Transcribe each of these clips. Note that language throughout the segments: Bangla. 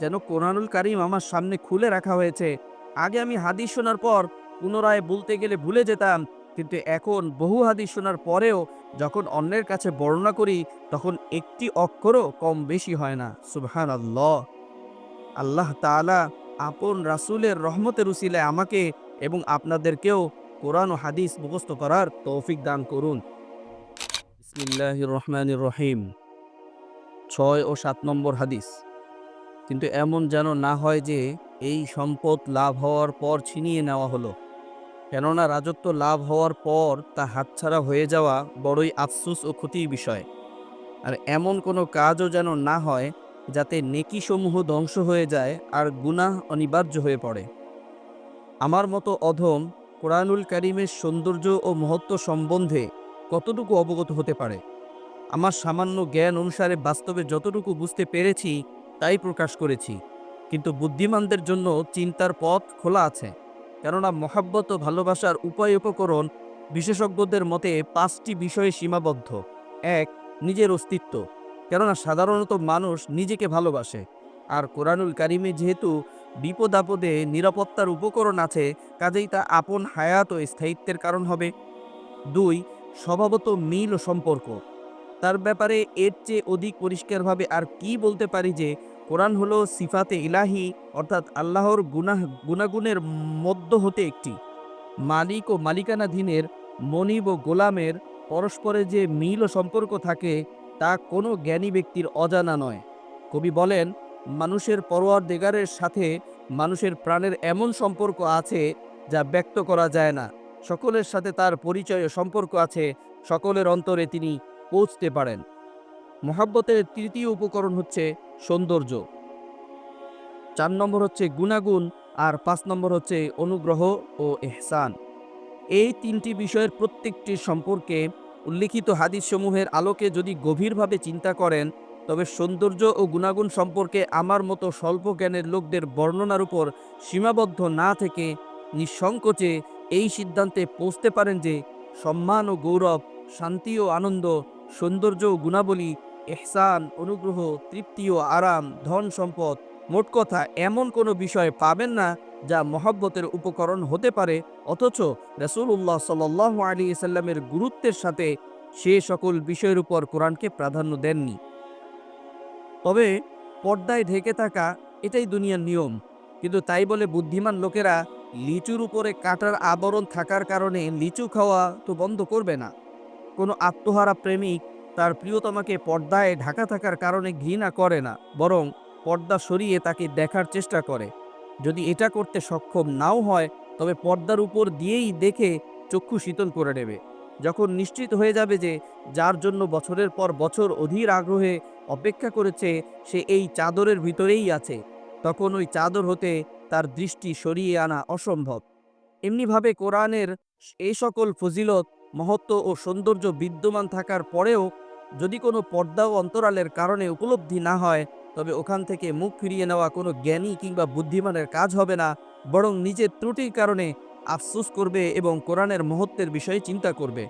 যেন কোরআনুল কারিম আমার সামনে খুলে রাখা হয়েছে। আগে আমি হাদিস শোনার পর পুনরায় বলতে গেলে ভুলে যেতাম, কিন্তু এখন বহু হাদিস শোনার পরেও যখন অন্যের কাছে বর্ণনা করি, তখন একটি অক্ষরও কম বেশি হয় না। সুবহান আল্লাহ আল্লাহ তাআলা আপন রাসূলের রহমতের উসিলায় আমাকে এবং আপনাদেরকেও কোরআন ও হাদিস মুখস্থ করার তৌফিক দান করুন। বিসমিল্লাহির রহমানির রহিম। ছয় ও সাত নম্বর হাদিস। কিন্তু এমন যেন না হয় যে এই সম্পদ লাভ হওয়ার পর ছিনিয়ে নেওয়া হলো। কেননা রাজত্ব লাভ হওয়ার পর তা হাতছাড়া হয়ে যাওয়া বড়ই আফসোস ও ক্ষতির বিষয়। আর এমন কোনো কাজও যেন না হয় যাতে নেকিসমূহ ধ্বংস হয়ে যায় আর গুনাহ অনিবার্য হয়ে পড়ে। আমার মতো অধম কোরআনুল কারিমের সৌন্দর্য ও মহত্ব সম্বন্ধে কতটুকু অবগত হতে পারে? আমার সামান্য জ্ঞান অনুসারে বাস্তবে যতটুকু বুঝতে পেরেছি তাই প্রকাশ করেছি। কিন্তু বুদ্ধিমানদের জন্য চিন্তার পথ খোলা আছে। কেননা মহাব্বত ও ভালোবাসার উপায় উপকরণ বিশেষজ্ঞদের মতে পাঁচটি বিষয়ে সীমাবদ্ধ। এক, নিজের অস্তিত্ব। কেননা সাধারণত মানুষ নিজেকে ভালোবাসে। আর কোরআনুল কারিমে যেহেতু বিপদ আপদে নিরাপত্তার উপকরণ আছে, কাজেই তা আপন হায়াত ও স্থায়িত্বের কারণ হবে। দুই, স্বভাবত মিল ও সম্পর্ক। তার ব্যাপারে এর চেয়ে অধিক পরিষ্কারভাবে আর কি বলতে পারি যে, কোরআন হলো সিফাতে ইলাহি, অর্থাৎ আল্লাহর গুনাহ গুণাগুণের মধ্য হতে একটি। মালিক ও মালিকানাধীনের, মনিব ও গোলামের পরস্পরে যে মিল ও সম্পর্ক থাকে, তা কোনো জ্ঞানী ব্যক্তির অজানা নয়। কবি বলেন, মানুষের পরোয়ার দেগারের সাথে মানুষের প্রাণের এমন সম্পর্ক আছে যা ব্যক্ত করা যায় না। সকলের সাথে তার পরিচয় সম্পর্ক আছে, সকলের অন্তরে তিনি পৌঁছতে পারেন। মহাব্বতের তৃতীয় উপকরণ হচ্ছে সৌন্দর্য। চার নম্বর হচ্ছে গুণাগুণ আর পাঁচ নম্বর হচ্ছে অনুগ্রহ ও এহসান। এই তিনটি বিষয়ের প্রত্যেকটির সম্পর্কে উল্লিখিত হাদিসসমূহের আলোকে যদি গভীরভাবে চিন্তা করেন, তবে সৌন্দর্য ও গুণাগুণ সম্পর্কে আমার মতো স্বল্প জ্ঞানের লোকদের বর্ণনার উপর সীমাবদ্ধ না থেকে নিঃসংকোচে এই সিদ্ধান্তে পৌঁছতে পারেন যে সম্মান ও গৌরব, শান্তি ও আনন্দ সৌন্দর্য গুণাবলী এহসান অনুগ্রহ, তৃপ্তি ও আরাম, ধন সম্পদ, মোট কথা এমন কোনো বিষয় পাবেন না যা মহব্বতের উপকরণ হতে পারে, অথচ রসুল্লাহ সাল আলী সাল্লামের গুরুত্বের সাথে সে সকল বিষয়ের উপর কোরআনকে প্রাধান্য দেননি। তবে পর্দায় ঢেকে থাকা এটাই দুনিয়ার নিয়ম। কিন্তু তাই বলে বুদ্ধিমান লোকেরা লিচুর উপরে কাটার আবরণ থাকার কারণে লিচু খাওয়া তো বন্ধ করবে না। কোনো আত্মহারা প্রেমিক তার প্রিয়তমাকে পর্দায় ঢাকা থাকার কারণে ঘৃণা করে না, বরং পর্দা সরিয়ে তাকে দেখার চেষ্টা করে। যদি এটা করতে সক্ষম নাও হয়, তবে পর্দার উপর দিয়েই দেখে চক্ষু শীতল করে নেবে। যখন নিশ্চিত হয়ে যাবে যে যার জন্য বছরের পর বছর অধীর আগ্রহে অপেক্ষা করেছে, সে এই চাদরের ভিতরেই আছে, তখন ওই চাদর হতে তার দৃষ্টি সরিয়ে আনা অসম্ভব। এমনিভাবে কোরআনের এই সকল ফজিলত মহত্ব ও সৌন্দর্য বিদ্যমান থাকার পরেও যদি কোনো পর্দা ও অন্তরালের কারণে উপলব্ধি না হয়, তবে ওখান থেকে মুখ ফিরিয়ে নেওয়া কোনো জ্ঞানী কিংবা বুদ্ধিমানের কাজ হবে না, বরং নিজের ত্রুটির কারণে আফসুস করবে এবং কোরআনের মহত্বের বিষয়ে চিন্তা করবে।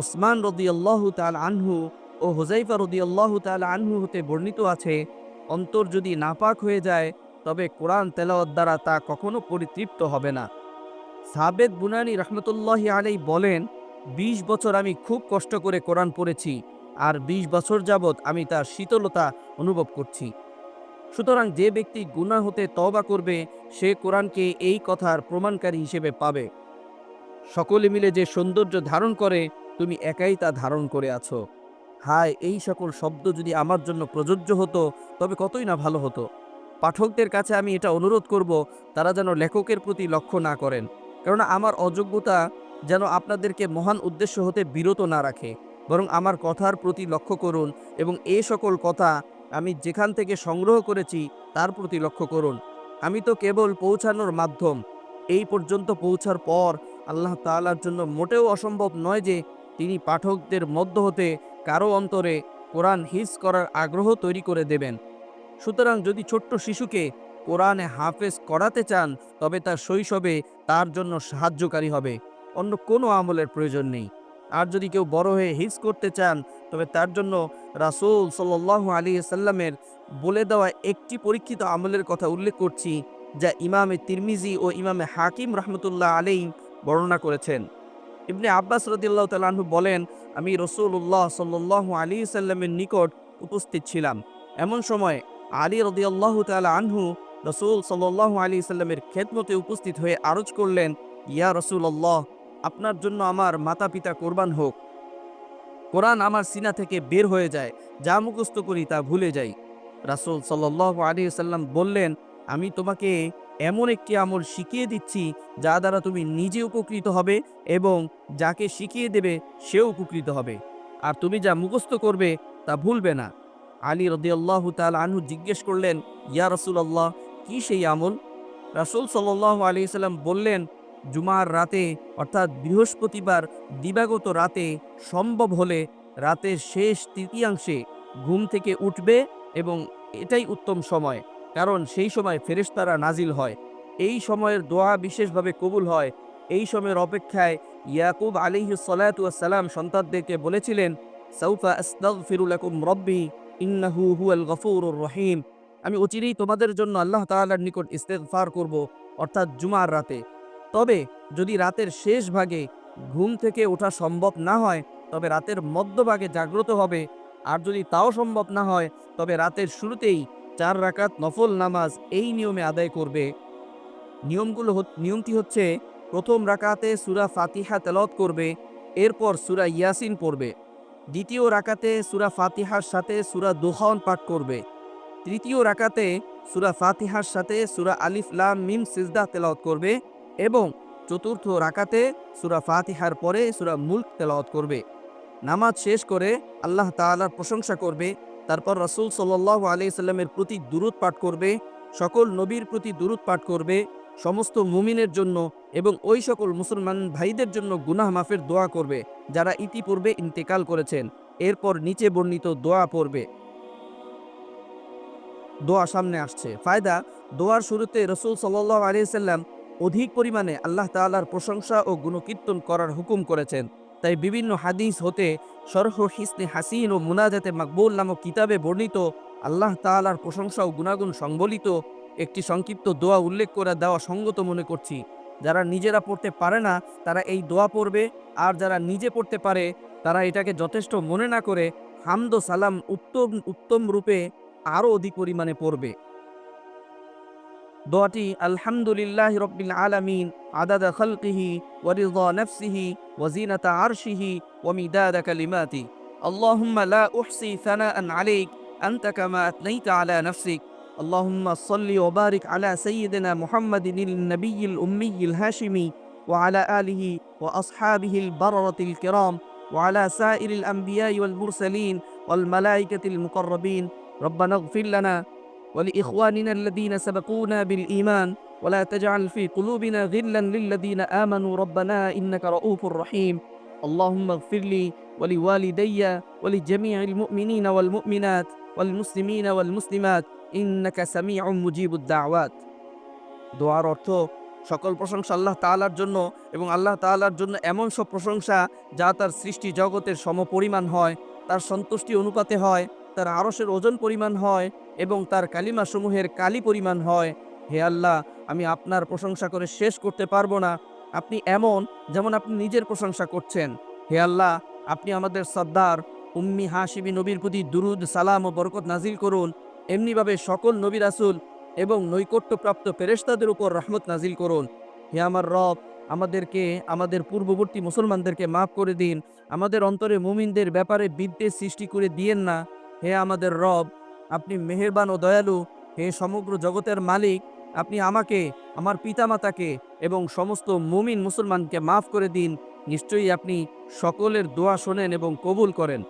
ওসমান রদিয়াল্লাহু তাল আনহু ও হোজাইফা রদিয়াল্লাহু তাল আনহু হতে বর্ণিত আছে, অন্তর যদি নাপাক হয়ে যায়, তবে কোরআন তেলাওয়াত দ্বারা তা কখনো পরিতৃপ্ত হবে না। সাবেদ বুনানি রহমতুল্লাহি আলাই বলেন ২০ বছর আমি খুব কষ্ট করে কোরআন পড়েছি আর ২০ বছর যাবৎ আমি তার শীতলতা অনুভব করছি। সুতরাং যে ব্যক্তি গুনাহ হতে তওবা করবে, সে কোরআনকে এই কথার প্রমাণকারী হিসেবে পাবে। সকলে মিলে যে সৌন্দর্য ধারণ করে, তুমি একাই তা ধারণ করে আছো। হায়, এই সকল শব্দ যদি আমার জন্য প্রযোজ্য হতো, তবে কতই না ভালো হতো। পাঠকদের কাছে আমি এটা অনুরোধ করব, তারা যেন লেখকের প্রতি লক্ষ্য না করেন। কেননা আমার অযোগ্যতা যেন আপনাদেরকে মহান উদ্দেশ্য হতে বিরত না রাখে। বরং আমার কথার প্রতি লক্ষ্য করুন এবং এ সকল কথা আমি যেখান থেকে সংগ্রহ করেছি, তার প্রতি লক্ষ্য করুন। আমি তো কেবল পৌঁছানোর মাধ্যম। এই পর্যন্ত পৌঁছার পর আল্লাহ তালার জন্য মোটেও অসম্ভব নয় যে তিনি পাঠকদের মধ্য হতে কারও অন্তরে কোরআন হিস করার আগ্রহ তৈরি করে দেবেন। সুতরাং যদি ছোট্ট শিশুকে কোরআনে হাফেজ করাতে চান, তবে তার শৈশবে তার জন্য সাহায্যকারী হবে। অন্য কোনো আমলের প্রয়োজন নেই। আর যদি কেউ বড় হয়ে হিস করতে চান, তবে তার জন্য রাসূল সাল্লাল্লাহু আলাইহি সাল্লামের বলে দেওয়া একটি পরীক্ষিত আমলের কথা উল্লেখ করছি, যা ইমামে তিরমিজি ও ইমামে হাকিম রহমতুল্লাহ আলী বর্ণনা করেছেন। ইবনে আব্বাস রদিল্লাহ তালাহু বলেন, আমি রসুল্লাহ সাল্লাল্লাহু আলী সাল্লামের নিকট উপস্থিত ছিলাম। এমন সময় আলী রদিয়াল্লাহ তালা আনহু রসুল সাল্লাল্লাহু আলী সাল্লামের খেদমতে উপস্থিত হয়ে আরজ করলেন, ইয়া রসুল্লাহ আপনার জন্য আমার মাতা পিতা কোরবান হোক। কোরআন আমার সিনা থেকে বের হয়ে যায়, যা মুখস্থ করি তা ভুলে যাই। রাসুল সাল্লাহ আলী সাল্লাম বললেন, আমি তোমাকে এমন একটি আমল শিখিয়ে দিচ্ছি, যা দ্বারা তুমি নিজে উপকৃত হবে এবং যাকে শিখিয়ে দেবে, সেও উপকৃত হবে। আর তুমি যা মুখস্থ করবে, তা ভুলবে না। আলী রদিয়াল্লাহ তাল আনহু জিজ্ঞেস করলেন, ইয়া রসুল আল্লাহ কি সেই আমল? রাসুল সাল্লাহ আলী সাল্লাম বললেন জুমার রাতে, অর্থাৎ বৃহস্পতিবার দিবাগত রাতে সম্ভব হলে রাতের শেষ তৃতীয়াংশে ঘুম থেকে উঠবে এবং এটাই উত্তম সময়। কারণ সেই সময় ফেরেশতারা নাজিল হয়। এই সময়ের দোয়া বিশেষভাবে কবুল হয়। এই সময়ের অপেক্ষায় ইয়াকুব আলিহি সালাম সন্তানদেরকে বলেছিলেন সৌফা আস্তাগফিরুলাকুম রব্বি, ইন্নাহু হুয়াল গফুরুর রহিম। আমি অচিরেই তোমাদের জন্য আল্লাহ তাআলার নিকট ইস্তেগফার করব, অর্থাৎ জুমার রাতে। তবে যদি রাতের শেষ ভাগে ঘুম থেকে ওঠা সম্ভব না হয়, তবে রাতের মধ্যভাগে জাগ্রত হবে। আর যদি তাও সম্ভব না হয়, তবে রাতের শুরুতেই চার রাকাত নফল নামাজ এই নিয়মে আদায় করবে। নিয়মগুলো নিয়মটি হচ্ছে, প্রথম রাকাতে সুরা ফাতিহা তেলত করবে, এরপর সুরা ইয়াসিন পড়বে। দ্বিতীয় রাকাতে সুরা ফাতিহার সাথে সুরা দোহান পাঠ করবে। তৃতীয় রাকাতে সুরা ফাতিহার সাথে সুরা আলিফ লাম মিম সিজদা তেলাওয়াত করবে। এবং চতুর্থ রাকাতে সুরা ফাতিহার পরে সুরা মুল্ক তেলাওয়াত করবে। নামাজ শেষ করে আল্লাহ তাআলার প্রশংসা করবে, তারপর রসুল সাল্লাহ আলি সাল্লামের প্রতি দুরুদ পাঠ করবে, সকল নবীর প্রতি দুরুদ পাঠ করবে, সমস্ত মুমিনের জন্য এবং ওই সকল মুসলমান ভাইদের জন্য গুনাহ মাফের দোয়া করবে, যারা ইতিপূর্বে ইন্তেকাল করেছেন। এরপর নিচে বর্ণিত দোয়া পড়বে। দোয়া সামনে আসছে। ফায়দা, দোয়ার শুরুতে রসুল সাল্লাহ আলিয়াল্লাম অধিক পরিমাণে আল্লাহ তাআলার প্রশংসা ও গুণকীর্তন করার হুকুম করেছেন। তাই বিভিন্ন হাদিস হতে সরহ হিসনে হাসিন ও মুনাজাতে মাকবুল নামক কিতাবে বর্ণিত আল্লাহ তাআলার প্রশংসা ও গুণাগুণ সংবলিত একটি সংক্ষিপ্ত দোয়া উল্লেখ করে দেওয়া সঙ্গত মনে করছি। যারা নিজেরা পড়তে পারে না, তারা এই দোয়া পড়বে। আর যারা নিজে পড়তে পারে, তারা এটাকে যথেষ্ট মনে না করে হামদ সালাম উত্তম উত্তম রূপে আরও অধিক পরিমাণে পড়বে। দোয়াটি আলহামদুলিল্লাহ রব্বিল আলামিন আদাদা খালকিহি ওয়ারিদা নফসিহি ওয়াজিনাতা আরশিহি ওয়ামিদাদা কালিমাতি اللهم لا أحصي ثناء عليك أنت كما أثنيت على نفسك اللهم صل وبارك على سيدنا محمد النبي الأمي الهاشمي وعلى آله وأصحابه البررة الكرام وعلى سائر الأنبياء والمرسلين والملائكة المقربين ربنا اغفر لنا ولإخواننا الذين سبقونا بالإيمان ولا تجعل في قلوبنا غلا للذين آمنوا ربنا إنك رؤوف رحيم اللهم اغفر لي ولوالدي ولجميع المؤمنين والمؤمنات والمسلمين والمسلمات إنك سميع مجيب الدعوات দোয়ার অর্থ সকল প্রশংসা আল্লাহ তাআলার জন্য এবং আল্লাহ তাআলার জন্য এমন সব প্রশংসা যা তার সৃষ্টি জগতের সমপরিমাণ হয় তার সন্তুষ্টি অনুপাতে হয় তার আরসের ওজন পরিমাণ হয় এবং তার কালিমাসমূহের কালি পরিমাণ হয়। হে আল্লাহ, আমি আপনার প্রশংসা করে শেষ করতে পারব না। আপনি এমন যেমন আপনি নিজের প্রশংসা করছেন। হে আল্লাহ, আপনি আমাদের সর্দার উম্মি হাসিবি নবীর প্রতি দুরুদ, সালাম ও বরকত নাজিল করুন। এমনিভাবে সকল নবী রাসুল এবং নৈকট্যপ্রাপ্ত ফেরেশতাদের উপর রহমত নাজিল করুন। হে আমার রব, আমাদেরকে, আমাদের পূর্ববর্তী মুসলমানদেরকে মাফ করে দিন। আমাদের অন্তরে মুমিনদের ব্যাপারে বিদ্বেষ সৃষ্টি করে দিয়েন না। হে আমাদের রব, আপনি মেহেরবান ও দয়ালু, হে সমগ্র জগতের মালিক, আপনি আমাকে, আমার পিতামাতাকে এবং সমস্ত মুমিন মুসলমানকে মাফ করে দিন। নিশ্চয়ই আপনি সকলের দোয়া শোনেন এবং কবুল করেন।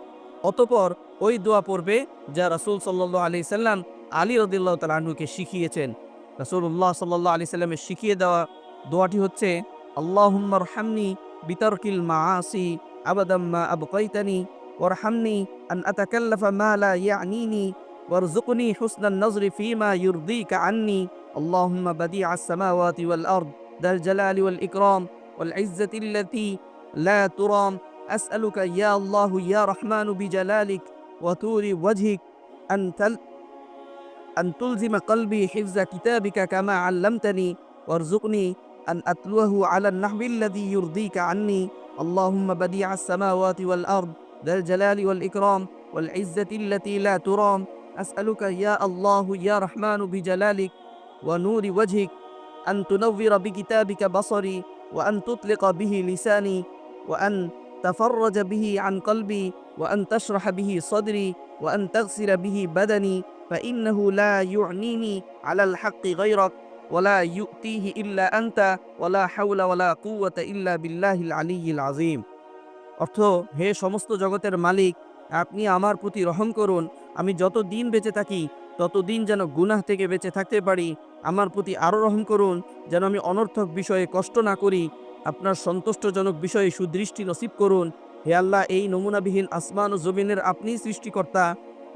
অতপর ওই দোয়া পড়বে যা রাসূল সাল্লাহ আলি সাল্লাম আলী রদিল্লাহ তালুকে শিখিয়েছেন। রাসূলুল্লাহ সাল্লাহ আলি সাল্লামের শিখিয়ে দেওয়া দোয়াটি হচ্ছে আল্লাহুম্মার হামনি বিতর্কিল মাআসি আবাদাম্মা আবকাইতানি وارحمني أن أتكلف ما لا يعنيني. وارزقني حسن النظر فيما يرضيك عني. اللهم بديع السماوات والأرض ذا الجلال والإكرام والعزة التي لا ترام. أسألك يا الله يا رحمن بجلالك وطول وجهك أن تل أن تلزم قلبي حفظ كتابك كما علمتني. وارزقني أن أتلوه على النحو الذي يرضيك عني. اللهم بديع السماوات والأرض ذا الجلال والإكرام والعزة التي لا ترام. أسألك يا الله يا رحمن بجلالك ونور وجهك أن تنور بكتابك بصري وأن تطلق به لساني وأن تفرج به عن قلبي وأن تشرح به صدري وأن تغسل به بدني فإنه لا يعنيني على الحق غيرك ولا يؤتيه إلا أنت ولا حول ولا قوة إلا بالله العلي العظيم. অর্থ, হে সমস্ত জগতের মালিক, আপনি আমার প্রতি রহম করুন। আমি যত দিন বেঁচে থাকি ততদিন যেন গুনাহ থেকে বেঁচে থাকতে পারি। আমার প্রতি আরও রহম করুন, যেন আমি অনর্থক বিষয়ে কষ্ট না করি। আপনার সন্তুষ্টজনক বিষয়ে সুদৃষ্টি নসিব করুন। হে আল্লাহ, এই নমুনাবিহীন আসমান ও জমিনের আপনি সৃষ্টিকর্তা,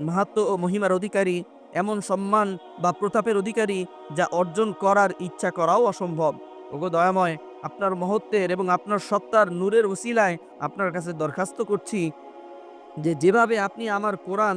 মাহাত্ম ও মহিমার অধিকারী, এমন সম্মান বা প্রতাপের অধিকারী, যা অর্জন করার ইচ্ছা করাও অসম্ভব। ওগো দয়াময় আপনার মহত্বের এবং আপনার সত্তার নূরের ওসিলায় আপনার কাছে দরখাস্ত করছি যে যেভাবে আপনি আমার কোরআন,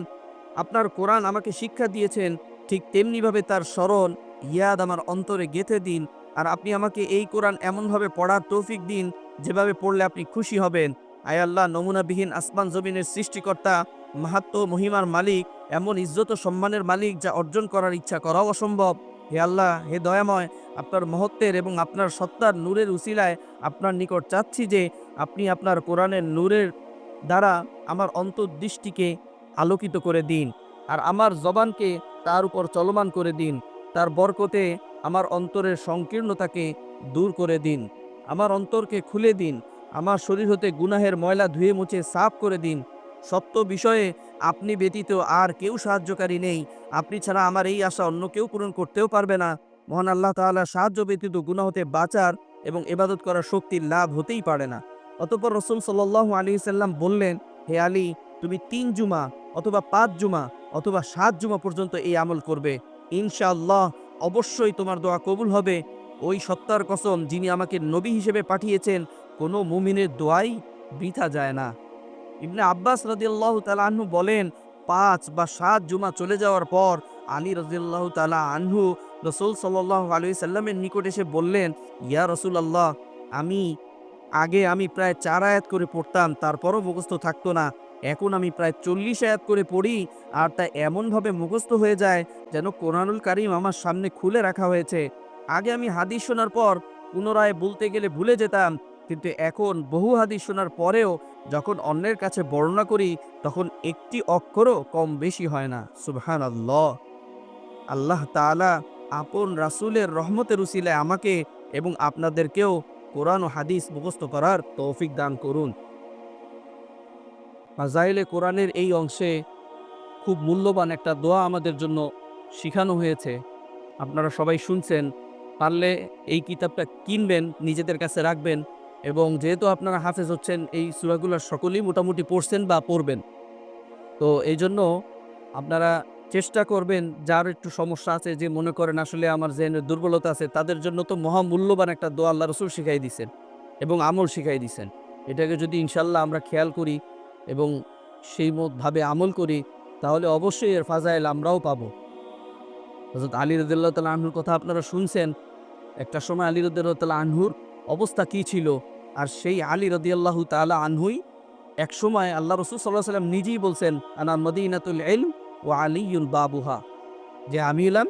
আপনার কোরআন আমাকে শিক্ষা দিয়েছেন, ঠিক তেমনিভাবে তার স্মরণ, ইয়াদ আমার অন্তরে গেঁথে দিন আর আপনি আমাকে এই কোরআন এমনভাবে পড়ার তৌফিক দিন যেভাবে পড়লে আপনি খুশি হবেন। আয় আল্লাহ, নমুনাবিহীন আসমান জমিনের সৃষ্টিকর্তা, মাহাত্ম মহিমার মালিক, এমন ইজ্জত সম্মানের মালিক যা অর্জন করার ইচ্ছা করাও অসম্ভব। হে আল্লাহ, হে দয়াময়, আপনার মহত্বের এবং আপনার সত্তার নূরের উসিলায় আপনার নিকট চাচ্ছি যে আপনি আপনার কোরআনের নূরের দ্বারা আমার অন্তর্দৃষ্টিকে আলোকিত করে দিন আর আমার জবানকে তার উপর চলমান করে দিন। তার বরকতে আমার অন্তরের সংকীর্ণতাকে দূর করে দিন। আমার অন্তরকে খুলে দিন। আমার শরীর হতে গুনাহের ময়লা ধুয়ে মুছে সাফ করে দিন। সত্য বিষয়ে আপনি ব্যতীত আর কেউ সাহায্যকারী নেই। আপনি ছাড়া আমার এই আশা অন্য কেউ পূরণ করতেও পারবে না। মহান আল্লাহ তাআলা সাহায্য ব্যতীত গুনাহ হতে বাঁচার এবং এবাদত করার শক্তির লাভ হতেই পারে না। অতপর রসুল সাল্লাহ আলী সাল্লাম বললেন, হে আলী, তুমি তিন জুমা অথবা পাঁচ জুমা অথবা সাত জুমা পর্যন্ত এই আমল করবে। ইনশাআল্লাহ অবশ্যই তোমার দোয়া কবুল হবে। ওই সত্তার কসম যিনি আমাকে নবী হিসেবে পাঠিয়েছেন, কোনো মুমিনের দোয়াই বৃথা যায় না। ইবনে আব্বাস রাদিয়াল্লাহ তালা আনহু বলেন, পাঁচ বা সাত জুমা চলে যাওয়ার পর আলী রাজিয়াল্লাহ তালা আনহু রসুল সাল্লাহ আলু সাল্লামের নিকট এসে বললেন, ইয়া রসুল আল্লাহ আমি, আগে আমি প্রায় চার আয়াত করে পড়তাম, তারপরও মুখস্থ থাকতো না। এখন আমি প্রায় চল্লিশ আয়াত করে পড়ি, আর তা এমনভাবে মুখস্থ হয়ে যায় যেন কোরআনুল কারিম আমার সামনে খুলে রাখা হয়েছে। আগে আমি হাদিস শোনার পর পুনরায় বলতে গেলে ভুলে যেতাম, কিন্তু এখন বহু হাদিস শোনার পরেও যখন অন্যের কাছে বর্ণনা করি, তখন একটি অক্ষরও কম বেশি হয় না। সুবহান আল্লাহ আল্লাহ তাআলা আপন রাসূলের রহমতের উসিলায় আমাকে এবং আপনাদেরকেও কোরআন ও হাদিস মুখস্থ করার তৌফিক দান করুন। ফাজাইলে কোরআনের এই অংশে খুব মূল্যবান একটা দোয়া আমাদের জন্য শিখানো হয়েছে। আপনারা সবাই শুনছেন, পারলে এই কিতাবটা কিনবেন, নিজেদের কাছে রাখবেন। এবং যেহেতু আপনারা হাফেজ হচ্ছেন, এই সুরাগুলোর সকলেই মোটামুটি পড়ছেন বা পড়বেন। তো এই জন্য আপনারা চেষ্টা করবেন, যার একটু সমস্যা আছে, যে মনে করেন আসলে আমার যে দুর্বলতা আছে, তাদের জন্য তো মহামূল্যবান একটা দোয়া আল্লাহ রসুল শিখাই দিছেন এবং আমল শিখাই দিছেন। এটাকে যদি ইনশাল্লাহ আমরা খেয়াল করি এবং সেই মতভাবে আমল করি, তাহলে অবশ্যই এর ফাজাইল আমরাও পাবো। হজরত আলী রদুল্লাহ তালা আনহুর কথা আপনারা শুনছেন। একটা সময় আলী রদুল্লাহ তালা আনহুর অবস্থা কি ছিল? আর সেই আলী রদিয়াল্লাহু তালা আনহুই এক সময় আল্লাহ রসুল সাল্লাহ সাল্লাম নিজেই বলছেন, আনা মদিনাতুল এলম ও আলিউল বাবুহা যে আমি হলাম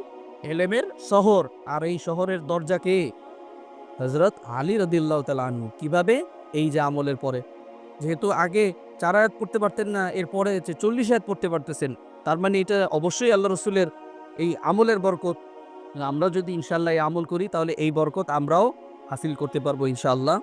এলেমের শহর। আর এই শহরের দরজা কে? হজরত আলী রদিল্লাহ তালা আনহু। কীভাবে? এই যে আমলের পরে। যেহেতু আগে চার আয়াত পড়তে পারতেন না এরপরে যে চল্লিশ আয়াত পড়তে পারতেছেন, তার মানে এটা অবশ্যই আল্লাহ রসুলের এই আমলের বরকত। আমরা যদি ইনশাল্লাহ আমল করি, তাহলে এই বরকত আমরাও হাসিল করতে পারব ইনশাআল্লাহ।